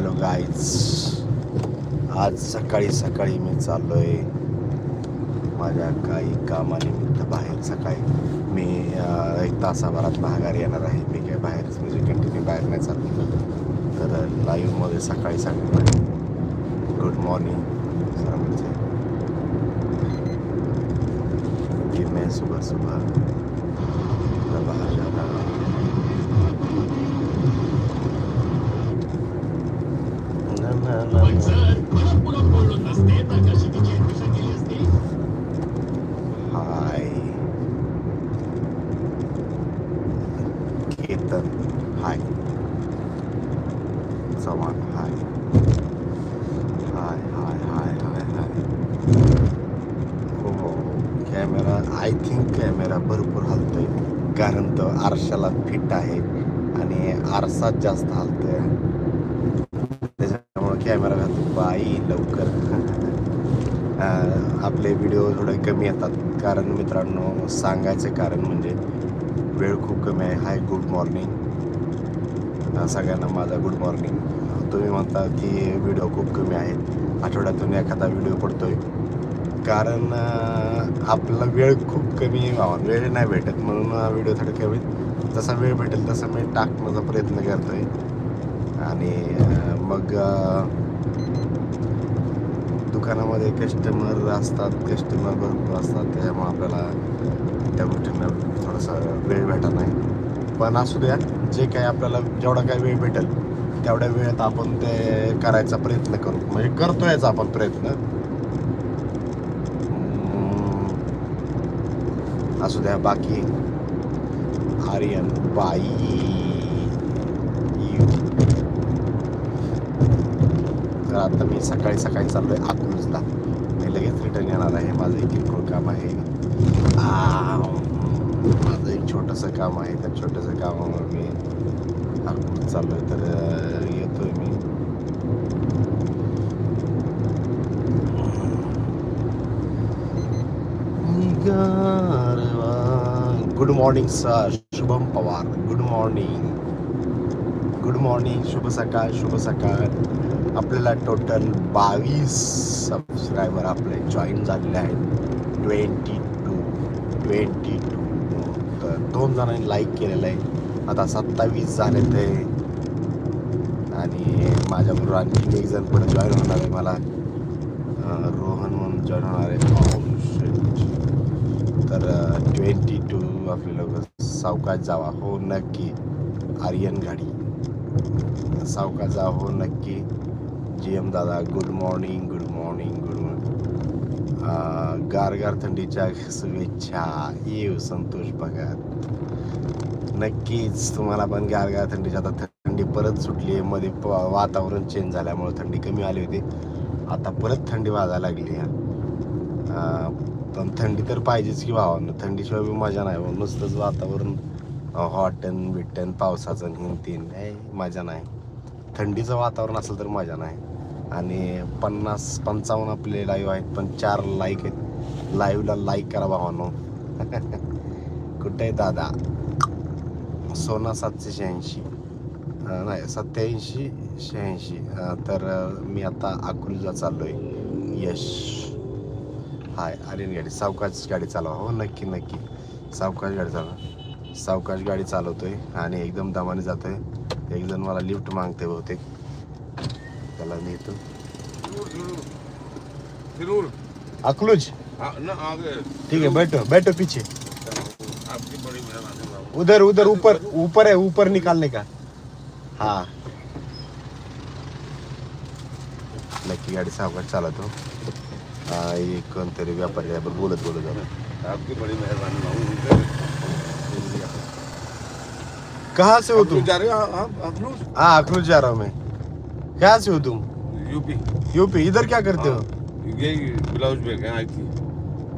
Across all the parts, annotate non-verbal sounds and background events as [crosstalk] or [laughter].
Hello guys आज सकाळी सकाळी मी चाललोय. माझ्या काही कामानिमित्त बाहेर सकाळी. मी एक तासाभरात माघार येणार आहे. मी काय बाहेरच म्हणजे कंटिन्यू बाहेर नाही चाललो तर लाईव्हमध्ये सकाळी सकाळी गुड मॉर्निंग सर म्हणजे सुबह सुबह. हाय चव्हाण हाय हाय हाय हाय हाय हाय हो कॅमेरा आय थिंक कॅमेरा भरपूर हलतोय कारण तो आरशाला फिट आहे आणि आरसाच जास्त हलतोय. त्याच्यामुळे कॅमेरा घालतो बाई लवकर. [laughs] अं, आपले व्हिडिओ थोडे कमी येतात. कारण मित्रांनो सांगायचं कारण म्हणजे वेळ खूप कमी आहे. हाय गुड मॉर्निंग सगळ्यांना माझा गुड मॉर्निंग तुम्ही म्हणता की व्हिडिओ खूप कमी आहेत. आठवड्यातून एखादा व्हिडिओ पडतो आहे कारण आपला वेळ खूप कमी व्हावा वेळ नाही भेटत. म्हणून व्हिडिओ थोडे कमी. जसा वेळ भेटेल तसा मी टाकण्याचा प्रयत्न करतो आहे आणि मग दुकानामध्ये कस्टमर असतात कस्टमर भरपूर असतात. त्याच्यामुळे आपल्याला त्या गोष्टींना थोडासा वेळ भेटत नाही. पण असू द्या. जे काही आपल्याला जेवढा काही वेळ भेटेल तेवढ्या वेळेत आपण ते करायचा प्रयत्न करू. म्हणजे करतोयच आपण प्रयत्न. असू द्या बाकी. आर्यन बाई तर आता मी सकाळी सकाळी चाललोय अकलूजला मी लगेच रिटर्न येणार आहे. माझं एक किरकोळ काम आहे. आव. छोटंसं काम आहे त्या छोटंसं कामामुळे मी नागपूर चाललो आहे तर येतो आहे मी. Good morning sir Shubham Pawar. Good morning good morning शुभ सकाळ शुभ सकाळ. आपल्याला टोटल बावीस सबस्क्रायबर आपले जॉईन झालेले आहेत. ट्वेंटी टू ट्वेंटी टू दोन जणांनी लाईक केलेलं आहे. आता सत्तावीस झाले ते. आणि माझ्याबरोबर आणखी एक जण पुढे जॉईन होणार आहे मला. रोहन म्हणून जॉईन होणार आहे. Oh, तर ट्वेंटी टू आपले लोक सावकाश जावा. हो नक्की. आर्यन गाडी सावकाश जावा हो नक्की. जी एम दादा good morning good morning good morning गारगार थंडीच्या शुभेच्छा येऊ संतोष भगत नक्कीच तुम्हाला पण गारगार थंडीच्या आता थंडी परत सुटली आहे मध्ये प- वातावरण चेंज झाल्यामुळे थंडी कमी आली होती आता परत थंडी वाजायला लागली आहे पण थंडी तर पाहिजेच की भावानं थंडीशिवाय बी मजा नाही नुसतंच वातावरण हॉटन बिटन पावसाचं हिन तीन नाही मजा नाही थंडीचं वातावरण असेल तर मजा नाही आणि पन्नास पंचावन्न आपले लाईव्ह आहेत पण चार लाईक आहेत. लाईव्हला लाईक करा भावानो. [laughs] कुठे आहे दादा? सोना सातशे शहाऐंशी. नाही सत्याऐंशी शहाऐंशी. तर मी आता अकोलीला चाललो आहे यश. हाय आर्यन गाडी सावकाश गाडी चालवा. हो नक्की नक्की. सावकाश गाडी चालवा. सावकाश गाडी चालवतो आहे आणि एकदम दमाने जातो एक जण मला लिफ्ट मागते बहुतेक. त्याला मी इथं ज़रूर अकलूज हाँ, ना आगे। ठीक है बैठो बैठो पीछे। आपकी बड़ी मेहरबानी उधर उधर ऊपर ऊपर है ऊपर निकालने का। हाँ। नक्की गाडी सावकाश चालवतो हा, एक कोणतरी व्यापारी बरं बोलत बोलत आपकी बड़ी मेहरबानी बाबू। कहाँ से हो तुम जा रहे हो? आप आप लोग हाँ अखनूर जा रहा हूँ मैं। कहाँ से हो तुम? यूपी। यूपी इधर क्या करते हो? हाँ, यही ब्लाउज बेच आई थी।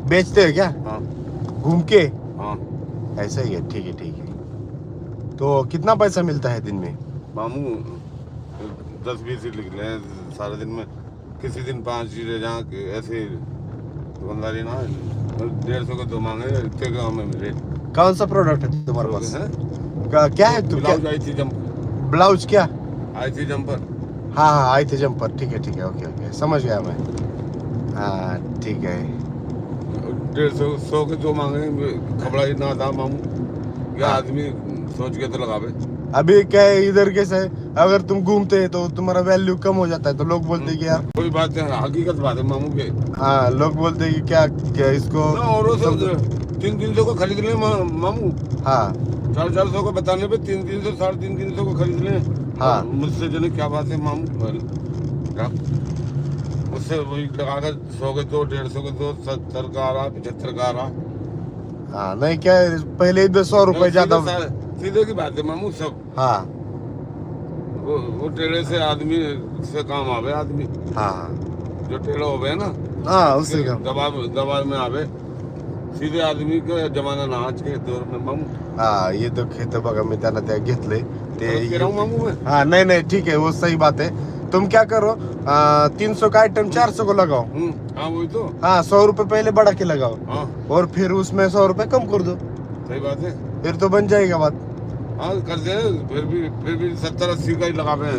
बेचते हो क्या? हाँ। घूम के? हाँ। ऐसा ही है ठीक है ठीक है। तो कितना पैसा मिलता है दिन में? मामू दस बीस ही लिख ले सारे दिन में। किसी दिन पाँच चीजें जहाँ के ऐसे दुकानदारी ना डेढ़ सौ के दो मांगे इतने गाँव में मिले। कौन सा प्रोडक्ट है तुम्हारे पास? हैं? का- क्या है तुम क्या? ब्लाउज आई थी जंपर ब्लाउज क्या? आई थी जंपर। हाँ हाँ आई थे जंपर ठीक है ठीक है ओके ओके। समझ गया मैं। हाँ ठीक है। डेढ़ सौ सौ के दो मांगे खबड़ा इतना था मामू क्या हाँ। आदमी सोच के तो लगावे। अभी क्या है इधर कैसे अगर तुम घूमते हैं तो तुम्हारा वैल्यू कम हो जाता है तो लोग बोलते कि यार कोई बात है हकीकत बात है मामू के हाँ लोग बोलते कि क्या क्या इसको और सब तीन तीन सौ को खरीद ले मामू हाँ। चार चार सौ को बताने पे तीन तीन सौ साढ़े तीन तीन सौ को खरीद ले। हाँ। मुझसे जो क्या बात है मामू? मुझसे वही लगा कर सौ के दो डेढ़ सौ के दो सत्तर का आ रहा पचहत्तर का आ रहा हाँ नहीं क्या है पहले इधर सौ रुपए ज़्यादा सीधे सीधे की बात है मामू सब। हाँ। वो वो टेढ़े से आदमी से काम आवे आदमी। हाँ। जो टेढ़ा हो गया ना? हाँ उससे कम दबाव दबाव में आवे। सीधे आदमी का जमाना ना आज के दौर में मामू। हा ये तो खेत बघा मी त्यांना त्या घेतले कह रहा हूँ। नहीं नहीं ठीक है वो सही बात है। तुम क्या करो तीन सौ का आइटम चार सौ को लगाओ। हम्म, हाँ वही तो। हाँ सौ रुपए पहले बढ़ा के लगाओ। हाँ। और फिर उसमें सौ रुपए कम कर दो। सही बात है। फिर तो बन जाएगा बात। हाँ कर दे फिर भी फिर भी सत्तर अस्सी का ही लगा हैं।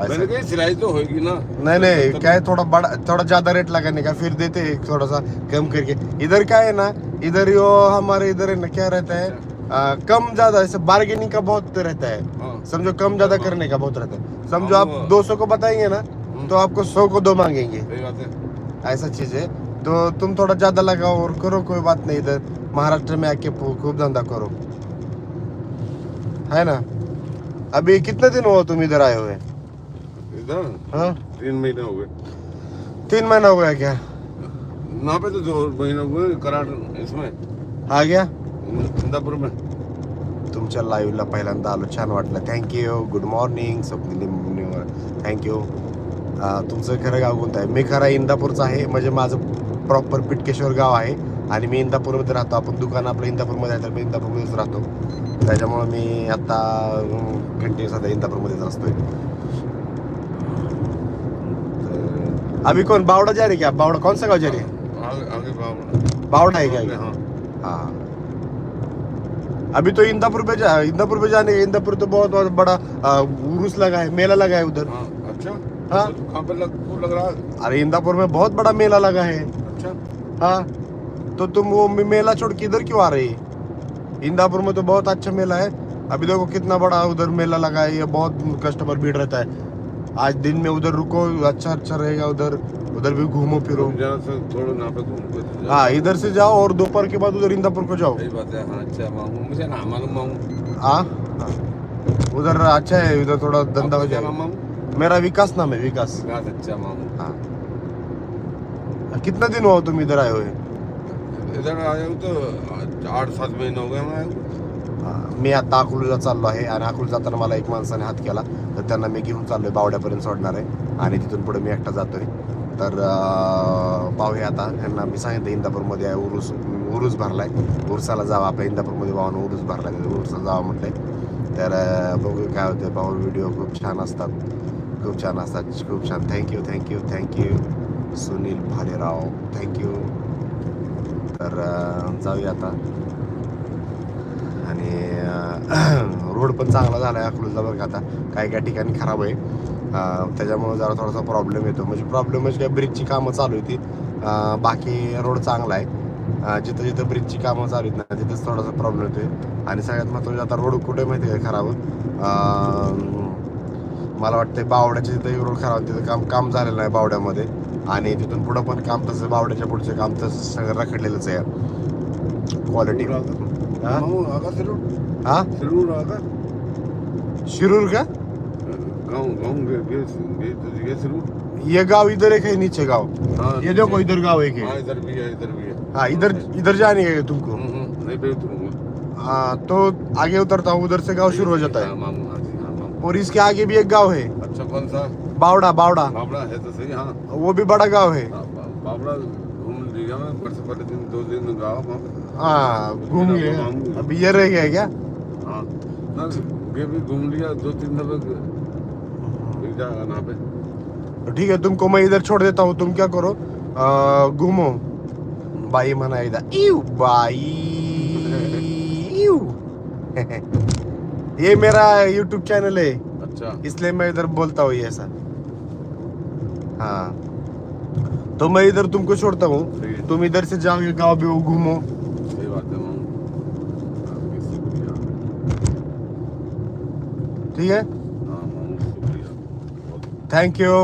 मैंने कही सिलाई तो होगी ना। नहीं नहीं क्या है थोड़ा बड़ा थोड़ा ज़्यादा रेट लगाने का फिर देते हैं थोड़ा सा कम करके। इधर क्या है ना इधर यो हमारे इधर है ना क्या रहता है? आ, कम ज़्यादा ऐसे बार्गेनिंग का बहुत रहता है। हाँ। समझो कम ज़्यादा करने का बहुत रहता है। समझो हाँ, आप वो- 200 को बताएँगे ना तो आपको 100 को दो मांगेंगे। है। ऐसा चीज़ है। तो तुम थोड़ा ज़्यादा लगाओ और करो कोई बात नहीं इधर। महाराष्ट्र में आके खूब धंधा करो। है ना? अभी कितने दिन हुआ तुम इधर आए हुए? इधर? हाँ। तीन महीने हो गए। तीन महीना हो गया क्या? यहाँ पे तो दो महीने हुए करार इसमें। आ गया? इंदापुर में तुमच्या लाईव्हला पहिल्यांदा आलो. छान वाटलं. Thank you good morning Swapnili thank you तुमचं खरं गाव कोणतं आहे? मी खरा इंदापूरचा आहे. म्हणजे माझं प्रॉपर पिटकेश्वर गाव आहे. आणि मी इंदापूरमध्ये राहतो. आपण दुकान आपलं इंदापूरमध्ये आहे तर मी इंदापूरमध्येच राहतो. त्याच्यामुळं मी आता कंटिन्यू सध्या इंदापूरमध्येच असतोय. अभी कौन बावड़ा जा रही क्या बावड़ा कौन सा गाँव जा रही है आगे आगे बावड़ा. बावड़ा है क्या ये? हाँ. हाँ. अभी तो इंदापुर पे जा इंदापुर पे जाने इंदापुर तो बहुत बहुत बड़ा उर्स लगा है मेला लगा है उधर। हाँ अच्छा? हाँ। तो कहाँ लग, लग रहा है? अरे इंदापुर में बहुत बड़ा मेला लगा है। अच्छा। हाँ? तो तुम वो मेला छोड़ के इधर क्यों आ रही? इंदापुर में तो बहुत अच्छा मेला है। अभी देखो कितना बड़ा उधर मेला लगा है ये बहुत कस्टमर भीड़ रहता है। आज दिन में उधर रुको अच्छा अच्छा रहेगा उधर। उधर भी घूमो फिरो। थोड़ा यहाँ पे घूम। हाँ इधर से जाओ और दोपहर के बाद उधर इंदापुर को जाओ। सही बात है हाँ अच्छा मामू मुझे ना मालूम मामू। हाँ। उधर अच्छा है उधर थोड़ा धंधा हो जाएगा। मेरा विकास नाम है विकास। विकास अच्छा मामू। हाँ। कितना दिन हुआ तुम इधर आए हुए? इधर आया हूँ तो आठ सात महीने हो गए मैं आता अकलूजला चाललो आहे आणि अकलूज जाताना मला एक माणसाने हात केला तर त्यांना मी घेऊन चाललोय बावड्यापर्यंत सोडणार आहे. आणि तिथून पुढे मी एकटा जातोय. तर पाहूया आता. यांना मी सांगितलं इंदापूरमध्ये आहे उरुस भरला आहे उरसाला जावं आपल्या इंदापूरमध्ये भावानं उरुस भरला आहे उरुसाला जावं म्हटलं तर बघू काय होतं भाऊ व्हिडिओ खूप छान असतात. खूप छान असतात. खूप छान. Thank you thank you thank you Sunil Bhalerao. Thank you तर जाऊया आता. आणि [clears throat] रोड पण चांगला झाला आहे अकलूजला बरं का आता. काही काही ठिकाणी खराब आहे. त्याच्यामुळं जरा थोडासा प्रॉब्लेम येतो. म्हणजे प्रॉब्लेम म्हणजे काय ब्रिजची कामं चालू होती बाकी रोड चांगला आहे. जिथं जिथं ब्रिजची कामं चालू आहेत ना तिथंच थोडासा प्रॉब्लेम येतोय. आणि सगळ्यात महत्त्वाचं आता रोड कुठे माहिती आहे का खराब मला वाटतं बावड्याच्या तिथं रोड खराब तिथं काम काम झालेलं नाही बावड्यामध्ये. आणि तिथून पुढं पण काम तसं बावड्याच्या पुढचं काम तसं सगळं रखडलेलंच आहे. क्वालिटी हा? हा? आगा शिरूर का? गाँव गाँव तो ये गाँव इधर एक है नीचे गाँव। हाँ ये देखो इधर गाँव एक हाँ। है इधर भी है इधर भी है। हाँ इधर इधर जाने है तुमको। हम्म, हम्म, नहीं पे उतरूँगा। हाँ तो आगे उतरता हूँ उधर से गाँव शुरू हो जाता हाँ, है मामू हाँ जी हाँ मामू। और इसके आगे भी एक गाँव है। अच्छा कौन सा? बावड़ा बावड़ा। बाबड़ा है तो सही हाँ। वो भी बड़ा गाँव है। हाँ, बा- बाबड़ा घूम लिया मैं पर से पहले दिन दो दिन गाँव हाँ घूम गए अभी ये रह गया क्या? हाँ। ये भी घूम लिया दो तीन दफे एक जगह यहाँ पे तो ठीक है तुमको मैं इधर छोड़ देता हूँ तुम क्या करो? घूमो। बाई म्हणा एकदा इव बाई इव ये मेरा यूट्यूब चैनल है। अच्छा। इसलिए मैं इधर बोलता हूँ ये ऐसा। हाँ। तो मैं इधर तुमको छोड़ता हूँ। तुम इधर से जाओगे गाँव भी घूमो। सही बात है ठीक है? थँक्यू थैंक यू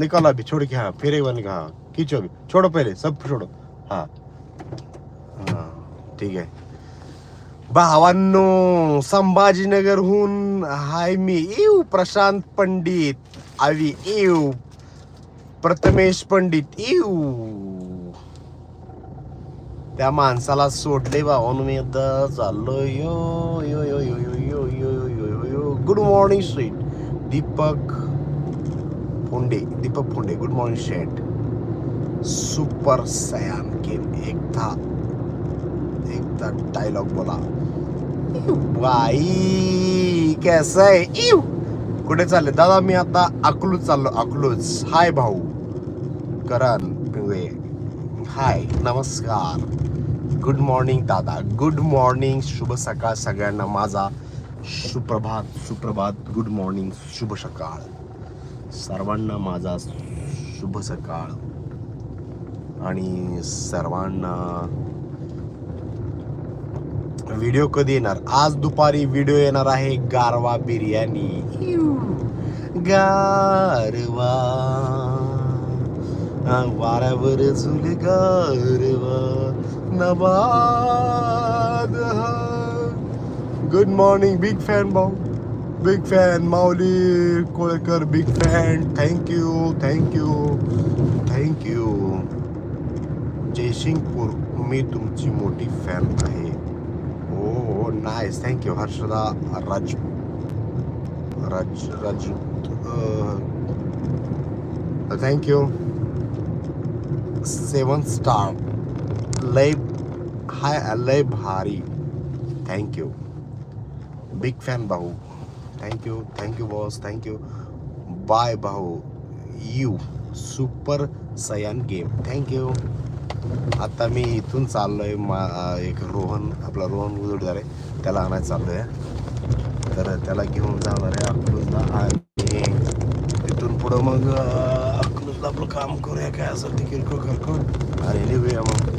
निकालो अभी छोड़ के हाँ फिर एक बार निकाल। हाँ खींचो अभी छोड़ो पहले सब छोड़ो। हाँ। हाँ ठीक आहे भावांनो संभाजीनगरहून हाय मी येऊ प्रशांत पंडित आवी येऊ प्रथमेश पंडित येऊ त्या माणसाला सोडले भावानं मी आता चाललो yo yo yo yo yo yo yo yo yo yo yo good morning sweet Deepak Phonde Deepak Phonde good morning Sheth super सयान गेम एकदा एकदा डायलॉग बोला बाई कैसा आहे इव कुठे चालले दादा मी आता अकलूज चाललो अकलूज हाय भाऊ करण पिंगळे हाय नमस्कार गुड मॉर्निंग दादा. गुड मॉर्निंग शुभ सकाळ सगळ्यांना माझा सुप्रभात सुप्रभात. गुड मॉर्निंग शुभ सकाळ. सर्वांना माझा शुभ सकाळ. आणि सर्वांना व्हिडिओ कधी येणार? आज दुपारी व्हिडिओ येणार आहे गारवा बिर्याणी. गारवा. वाऱ्यावर झुल गारवा. नबाद गुड मॉर्निंग बिग फॅन भाऊ big fan Mauli Kolkar big fan thank you thank you thank you Jaysingpur मी तुमची मोठी फॅन आहे. ओ nice thank you Harshada Raj Raj Raj thank you seven star लय हाय लय भारी. थँक्यू बिग फॅन भाऊ. Thank you thank you boss thank you bye भाऊ. You super सयान game thank you आता मी इथून चाललो आहे मा एक रोहन आपला रोहन जोडीदार आहे. त्याला आणायला चाललो आहे तर त्याला घेऊन जाणार आहे अकलूजला आणि इथून पुढं मग अकलूजला आपलं काम करूया काय असं ते किरकोळ किरकोळ आणि निघूया मग.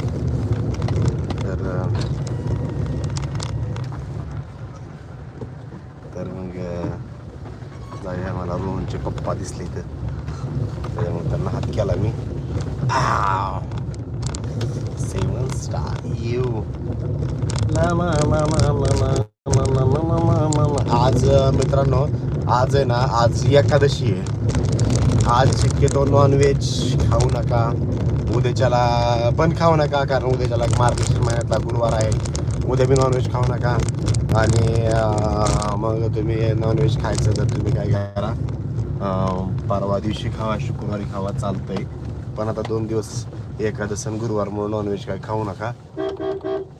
तर तर मग जाऊया मला रोहनचे पप्पा दिसले तर त्याच्यामुळे त्यांना हात केला मी सेवन स्टार यू आज मित्रांनो आज आहे ना आज एकादशी आहे आज शक्यतो नॉनव्हेज खाऊ नका उद्याच्याला पण खाऊ नका कारण उद्याच्याला मार्गशीर्ष महिन्यातला गुरुवार आहे. उद्या बी नॉनव्हेज खाऊ नका. आणि मग तुम्ही नॉनव्हेज खायचं तर तुम्ही काय करा. परवा दिवशी खावा शुक्रवारी खावा चालतंय. पण आता दोन दिवस एखादं सण गुरुवार म्हणून नॉनव्हेज काय खाऊ नका.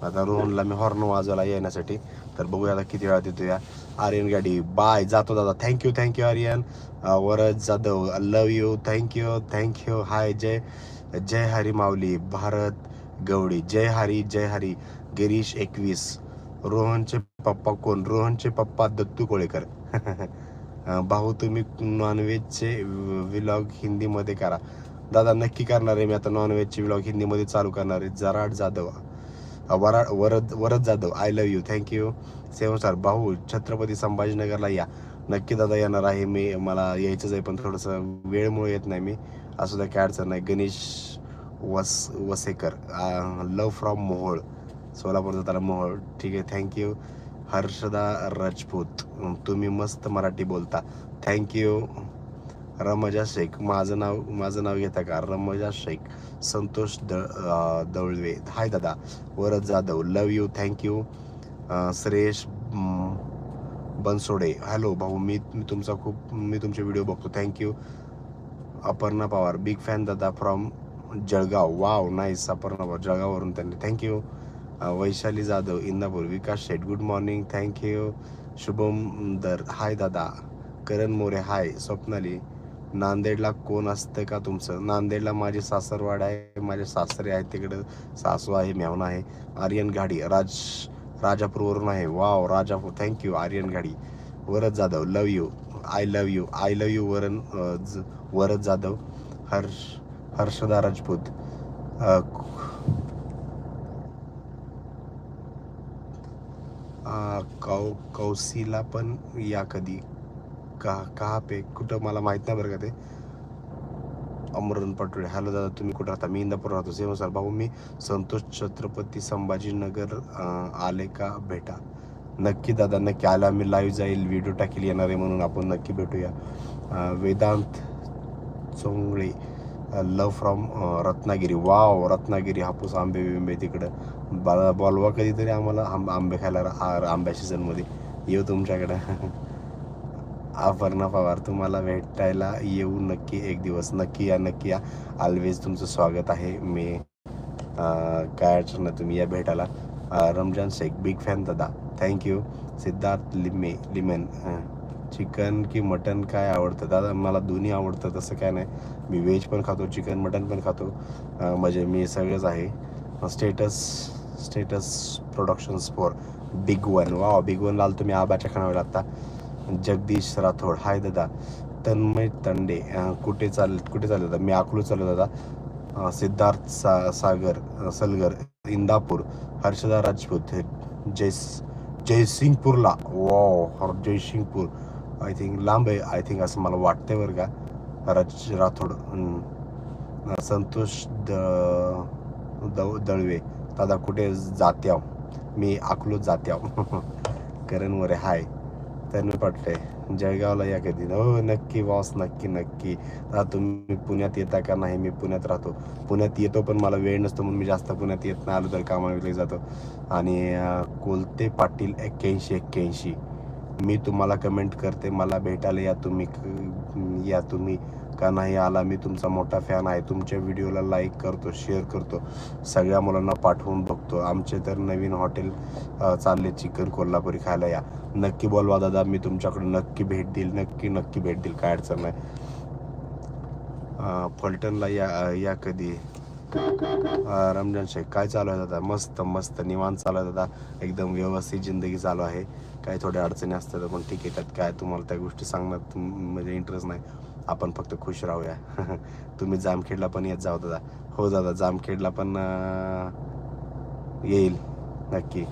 आता रोहनला मी हॉर्न वाजवायला येण्यासाठी. तर बघूया आता किती वेळा देतो या आर्यन गाडी बाय जातो दादा. Thank you thank you Aryan. वरज Varad Jadhav love you thank you thank you hi Jay. जय हरी माऊली भारत गवडे जय हरी जय हरी. गिरीश एकवीस. रोहनचे पप्पा कोण? रोहनचे पप्पा दत्तू कोळेकर. [laughs] भाऊ तुम्ही नॉनव्हेजचे विलॉग हिंदीमध्ये करा. दादा नक्की करणार आहे मी आता नॉनव्हेजचे विलॉग हिंदीमध्ये चालू करणार आहे. जराड Jadhav. Warad Varad Varad Jadhav. I love you thank you seven star भाऊ छत्रपती संभाजीनगरला या. नक्की दादा येणार आहे मी. मला यायचंच आहे पण थोडंसं वेळमुळे येत नाही मी. असू द्या काय अडचण नाही. गणेश वस वसेकर लव फ्रॉम मोहोळ सोलापूरचा त्याला मोहोळ. ठीक आहे थँक्यू हर्षदा राजपूत तुम्ही मस्त मराठी बोलता. थँक्यू रमजा शेख माझं नाव माझं नाव घेता का? रमजा शेख संतोष द दवळवे हाय दादा. Varad Jadhav love you thank you Suresh Bansode. Hello भाऊ मी मी तुमचा खूप मी तुमचे व्हिडिओ बघतो. Thank you Aparna Pawar big fan दादा from Jalgaon. Wow nice Aparna Pawar जळगाववरून त्यांनी. Thank you Vaishali Jadhav Indapur. Vikas Sheth good morning thank you Shubham दर. हाय दादा. करण मोरे हाय स्वप्नाली नांदेडला कोण असतं का तुमचं? नांदेडला माझे सासरवाड आहे माझे सासरे आहेत तिकडं. सासू आहे मेहना आहे. आर्यन घाडी राज राजापूरवरून आहे. Wow Rajapur. Thank you Aryan Ghadi. Varad Jadhav love you I love you I love you वरण ज- वरद जाधव हर्ष हर्षदा राजपूत कौ कौसीला पण या कधी. का का पे कुठं मला माहीत नाही बरं का ते. अमरण पटोळे हॅलो दादा तुम्ही कुठं राहता? मी इंदापूर राहतो. सेम सर भाऊ मी संतोष छत्रपती संभाजीनगर आले का भेटा. नक्की दादा नक्की. आला मी लाईव्ह जाईल व्हिडिओ टाकील येणार आहे म्हणून आपण नक्की भेटूया. Vedant Chongali love from Ratnagiri. Wow Ratnagiri हापूस आंबे बिंबे तिकडं. ब बोलवा कधीतरी आम्हाला आंब आंबे खायला रा- आंब्या सीझनमध्ये येऊ तुमच्याकडं. [laughs] अपर्णा पवार तुम्हाला भेटायला येऊ नक्की एक दिवस. नक्की या नक्की या. ऑलवेज तुमचं स्वागत आहे. मी काय अडचण नाही तुम्ही या भेटायला. रमजान शेख बिग फॅन दादा. Thank you Siddharth Lime Limen. Chicken की मटन काय आवडतं? दादा मला दोन्ही आवडतं तसं काय नाही. मी व्हेज पण खातो चिकन मटन पण खातो. म्हणजे मी सगळंच आहे. Status status productions for big one वा बिग वन लाल तुम्ही आबाच्या खानावर आत्ता जगदीश राठोड. हाय दादा. तन्मय तंडे. कुठे चाल कुठे चालले दादा? मी आखलू चाललो दादा. सिद्धार्थ सा सागर सलगर इंदापूर हर्षदा राजपूत जयस जयसिंगपूरला. वा जयसिंगपूर. आय थिंक लांब आहे. आय थिंक असं मला वाटतंय बरं का. राज राठोड संतोष द दव दळवे. दादा कुठे जात्याव? मी अकलूत जात्याव. [laughs] करण वरे हाय. त्यांनी पटले जळगावला या कधी? हो नक्की वॉस नक्की नक्की. आता तुम्ही पुण्यात येता का नाही? मी पुण्यात राहतो. पुण्यात येतो पण मला वेळ नसतो म्हणून मी जास्त पुण्यात येत नाही. आलो तर कामाला जातो. आणि कोलते पाटील एक्क्याऐंशी एक्क्याऐंशी. मी तुम्हाला कमेंट करते मला भेटायला या तुम्ही या तुम्ही का नाही आला. मी तुमचा मोठा फॅन आहे. तुमच्या व्हिडिओला लाईक करतो शेअर करतो. सगळ्या मुलांना पाठवून बघतो. आमचे तर नवीन हॉटेल चालले चिकन कोल्हापुरी खायला या. नक्की बोलवा दादा मी तुमच्याकडे नक्की भेट देईल. नक्की नक्की भेट देईल. काय अडचण नाही. फलटनला फलटणला या या कधी? रमजान शेख काय चालू आहे दादा? मस्त मस्त. निवांत चालू आहे दादा. एकदम व्यवस्थित जिंदगी चालू आहे. काही थोड्या अडचणी असतात पण ठीक आहे त्यात काय तुम्हाला त्या गोष्टी सांगण्यात म्हणजे इंटरेस्ट नाही. आपण फक्त खुश राहूया. [laughs] तुम्ही जामखेडला पण येत जाऊ दादा. हो दादा जामखेडला पण येईल. नक्की.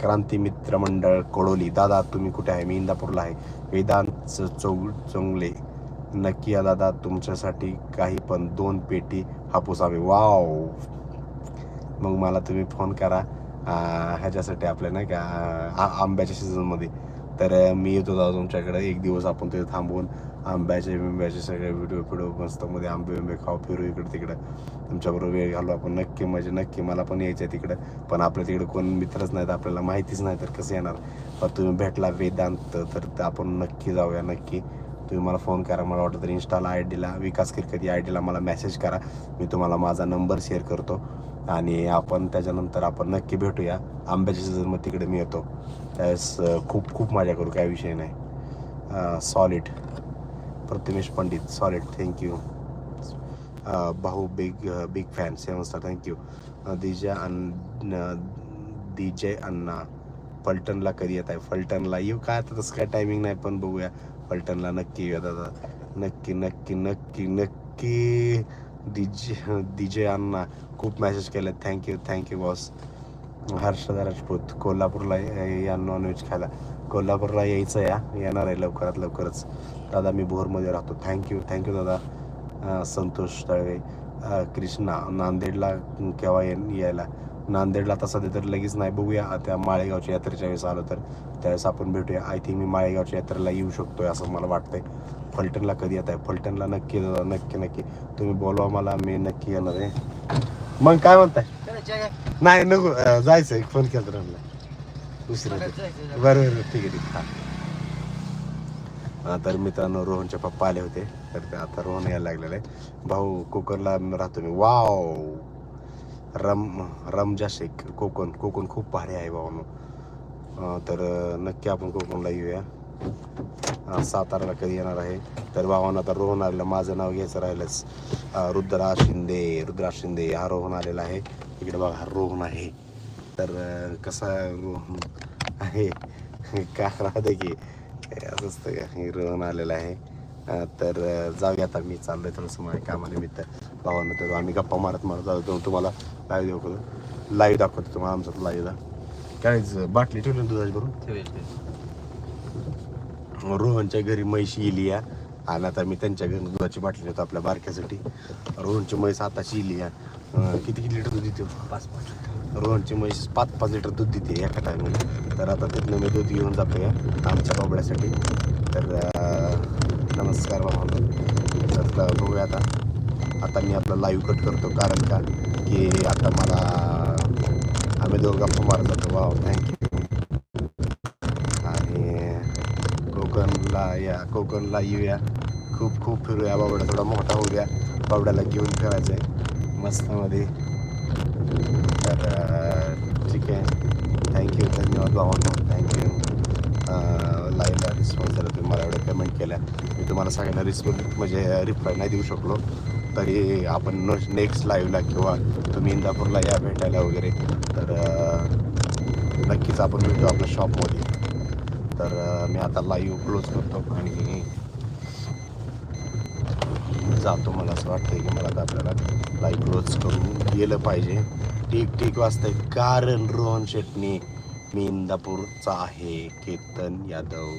क्रांती मित्र मंडळ कोडोली दादा तुम्ही कुठे आहे? मी इंदापूरला आहे. वेदांत च- चौ चोंगले. नक्की या दादा तुमच्यासाठी काही पण दोन पेटी हापूस हवे. वाव! मग मला तुम्ही फोन करा. ह्याच्यासाठी आपल्या नाही का आंब्याच्या सीझनमध्ये तर मी येतो दादा तुमच्याकडे. एक दिवस आपण तिथे थांबून आंब्याचे बिंब्याचे सगळे व्हिडिओ फिडिओ मस्तमध्ये आंबे बिंबे खाऊ फिरू इकडे तिकडे. तुमच्याबरोबर वेळ घालू आपण. नक्की म्हणजे नक्की मला पण यायचं आहे तिकडं. पण आपल्या तिकडे कोण मित्रच नाहीत आपल्याला माहितीच नाही तर कसं येणार. पण तुम्ही भेटला वेदांत तर आपण नक्की जाऊया नक्की. तुम्ही मला फोन करा. मला वाटतं तर इंस्टाला आय डीला विकास किरकत या आय डीला मला मेसेज करा. मी तुम्हाला माझा नंबर शेअर करतो. आणि आपण त्याच्यानंतर आपण नक्की भेटूया. आंब्याच्या सीझनमध्ये तिकडे मी येतो. त्यावेळेस खूप खूप मजा करू काही विषय नाही. Solid Pratimesh Pandit solid thank you भाऊ big big fan seven star thank you दिजा अन्न दिजय अण्णा. फलटणला कधी येत आहे? फलटणला. येऊ काय आता तसं काय टायमिंग नाही पण बघूया. फलटणला नक्की येऊया दादा. नक्की नक्की नक्की नक्की. दिजे जे अण्णा खूप मेसेज केले thank you thank you boss Harshada Rajput कोल्हापूरला या- नॉनव्हेज खायला. कोल्हापूरला यायचं या. येणार आहे लवकरात लवकरच. दादा मी भोरमध्ये राहतो. थँक्यू थँक्यू दादा. संतोष तळवे. कृष्णा नांदेडला केव्हा ये यायला? नांदेडला आता सध्या तर लगेच नाही. बघूया त्या माळेगावच्या यात्रेच्या वेळेस आलो तर. त्यावेळेस आपण भेटूया. आय थिंक मी माळेगावच्या यात्रेला येऊ शकतो असं मला वाटतंय. फलटणला कधी येत आहे फलटणला नक्की नक्की नक्की. तुम्ही बोलवा मला मी नक्की येणार आहे. मग काय म्हणताय? नाही नको. जायचं एक फोन केला तर दुसरं बरं बरं ठीक आहे ठीक आहे. हा. तर मित्रांनो रोहनचे पप्पा आले होते. तर ते आता रोहन यायला लागलेलं आहे भाऊ कोकणला राहतो मी. वाव! रम रमजा शेख कोकण. कोकण खूप भारी आहे भाऊ तर नक्की आपण कोकणला येऊया. साताराला कधी येणार आहे? तर भावांना आता रोहन आलेलं माझं नाव घ्यायचं राहिलंच. रुद्रा शिंदे रुद्रा शिंदे हा रोहन आलेला आहे. इकडे बघा हा रोहन आहे. तर कसा रोहन आहे? का राहते की? असं असतं का? रोहन आलेला आहे. तर जाऊया आता मी चाललोय थोडंसं माझ्या कामानिमित्त. भावांना तर आम्ही गप्पा मारत मारत जातो तुम्हाला लाईव्ह दाखवतो. लाईव्ह दाखवतो तुम्हाला आमचा लाईव्हला काय बाटली ठेवली ना दुधाची भरून? रोहनच्या घरी म्हैशी इली या. आणि आता मी त्यांच्या घरी दुधाची बाटली नेतो आपल्या बारक्यासाठी. रोहनची म्हैस आताची इली या. किती किती लिटर दूध देते? पाच पाच रोहनची म्हैस पाच पाच लिटर दूध देते एका टायमाला तर आता तिथनं मी दूध घेऊन जातो या आमच्या बाबड्यासाठी. तर नमस्कार बाबा. तर आता बघूया आता. आता मी आपला लाईव्ह कट करतो. कारण का? की आता मला आम्ही दोघं गप्पा मारत जातो वाव थँक्यू आणि कोकणला या कोकणला येऊया. खूप खूप फिरूया. बाबडा थोडा मोठा होऊया. बाबड्याला घेऊन फिरायचं आहे मस्तमध्ये. तर ठीक आहे. थँक्यू धन्यवाद बाबांना. थँक्यू लाईव्हला रिस्पॉन्स झाला तुम्ही मला एवढं पेमेंट केल्या. मी तुम्हाला सगळ्यांना रिस्पॉन्स म्हणजे रिप्लाय नाही देऊ शकलो. तरी आपण नेक्स्ट लाईव्हला किंवा तुम्ही इंदापूरला या भेटायला वगैरे. तर नक्कीच आपण भेटू आपल्या शॉपमध्ये तर मी आता लाईव्ह क्लोज करतो आणि जातो. मला असं वाटतंय की मला आता आपल्याला लाईव्ह क्लोज करून गेलं पाहिजे. ठीक ठीक वाजतंय. कारण रोहन शेटणी मी इंदापूरचा आहे. केतन यादव.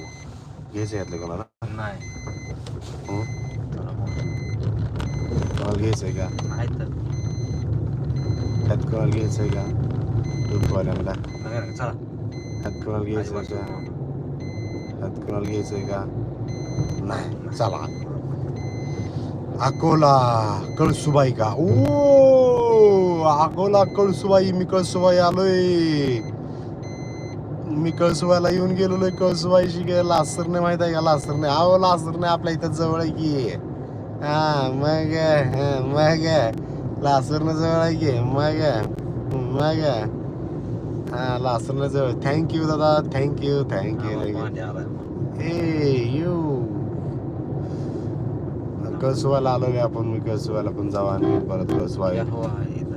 घ्यायचं यातलं कोणाला? नाही. हं? कोणाला घ्यायचं आहे का? नाही तर. ह्यात कोणाला घ्यायचं आहे का? दूधवाल्यांना चला. कोणाला घ्यायचं आहे का? ह्यात कुणाला घ्यायचं आहे का? नाही चला. अकोला कळसुबाई का? ओ अकोला कळसुबाई मी कळसुबाई आलोय. मी कळसुबाईला येऊन गेलेलोय कळसुबाईशी गे लासरने माहीत आहे का? लासरने. अहो लासरने आपल्या इथं जवळ आहे की. हा मग मग. लासरने जवळ आहे की. मग मग. हा लासरने जवळ. थँक्यू दादा. Thank you thank you. ए यू कळसुबाईला आलो आपण. मी कळसुबाईला पण जाऊ आणि परत कळसुबाई या हो.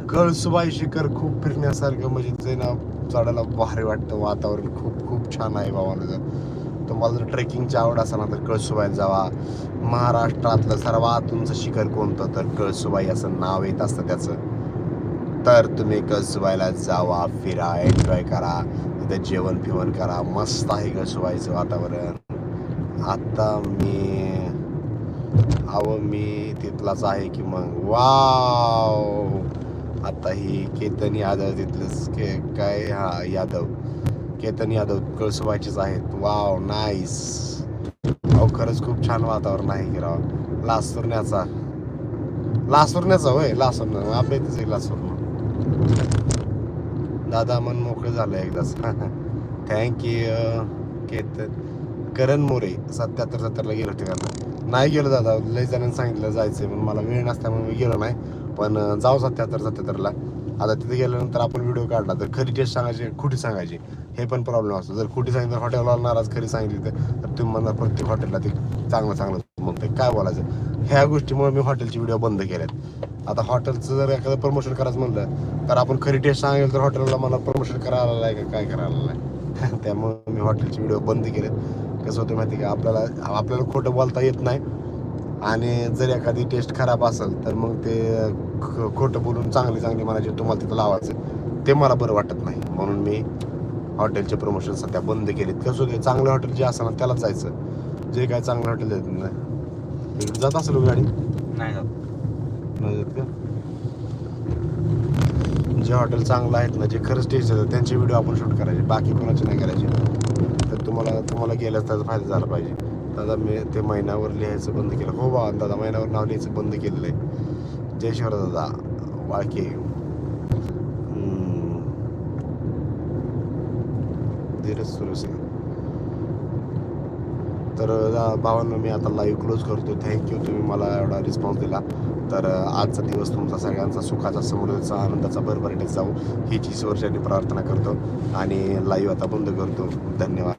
कळसुबाई शिखर खूप फिरण्यासारखं म्हणजे ते ना चढायला भारी वाटतं. वातावरण खूप खूप छान आहे जर. तुम्हाला जर ट्रेकिंगची आवड असेल ना तर कळसुबाईला जावा. महाराष्ट्रातलं सर्वात उंच शिखर कोणतं? तर कळसुबाई असं नाव येत असतं त्याचं. तर तुम्ही कळसुबाईला जावा फिरा एन्जॉय करा. तिथे जेवण फिवण करा. मस्त आहे कळसुबाईचं वातावरण. आता मी अहो मी तिथलाच आहे की मग वाव! आता ही केतन यादव तिथलंच के काय? हा यादव. केतन यादव कळसुबाईचेच आहेत. वाव नाईस अहो खरंच खूप छान वातावरण आहे की राव. लासुरण्याचा. लासुरण्याचा होय लासुरण्या अभ्यास इथेच दादा मन मोकळं झालं एकदाच थँक्यू [laughs] केत करण मोरे. सत्याहत्तर सत्तरला गेलो ठिकाणं नाही गेलो दादा लय जणांनी सांगितलं जायचंय पण मला वेळ नसल्यामुळे मी गेलो नाही. पण जाऊ सत्याहत्तर सत्याहत्तरला आता तिथे गेल्यानंतर आपण व्हिडिओ काढला तर खरी टेस्ट सांगायची खोटी सांगायची. हे पण प्रॉब्लेम असतो. जर खोटी सांगितलं हॉटेलला नाराज खरी सांगितली तर. तुम्ही म्हणणार प्रत्येक हॉटेलला ते चांगलं चांगलं. म्हणते काय बोलायचं? ह्या गोष्टीमुळे मी हॉटेलची व्हिडिओ बंद केल्यात आता हॉटेलचं जर एखादं प्रमोशन करायचं म्हणलं तर आपण खरी टेस्ट सांगेल तर हॉटेलला मला प्रमोशन करायला आहे का? काय करायला नाही [laughs] त्यामुळे मी हॉटेलचे व्हिडिओ बंद केलेत. कसं होतं माहिती का? आपल्याला आपल्याला खोटं बोलता येत नाही. आणि जर एखादी टेस्ट खराब असेल तर मग ते ख- खोटं बोलून चांगली चांगली मला जे तुम्हाला तिथं लावायचं ते मला बरं वाटत नाही. म्हणून मी हॉटेलचे प्रमोशन सध्या बंद केलेत. कसं होते चांगलं हॉटेल जे असं ना त्यालाच जायचं. जे काय चांगलं हॉटेल देत नाही जात असेल गाडी? नाही जात. नाही का? जे हॉटेल चांगलं आहेत ना जे खरंच टेस्ट देतात त्यांचे व्हिडिओ आपण शूट करायचे. बाकी कोणाचे नाही करायचे. तर तुम्हाला तुम्हाला गेल्यास त्याचा फायदा झाला पाहिजे. दादा मी ते महिन्यावर लिहायचं बंद केलं. हो बा दादा महिन्यावर नाव लिहायचं बंद केलेलं आहे. जयश्वर दादा. वाळके. धीरज सुरसिंग तर अ, मी आता लाईव्ह क्लोज करतो थँक्यू तुम्ही मला एवढा रिस्पॉन्स दिला. तर आजचा दिवस तुमचा सगळ्यांचा सुखाचा समृद्धीचा आनंदाचा भरभराटीत जाऊ हीच ईश्वरच्याने प्रार्थना करतो आणि लाईव्ह आता बंद करतो. धन्यवाद.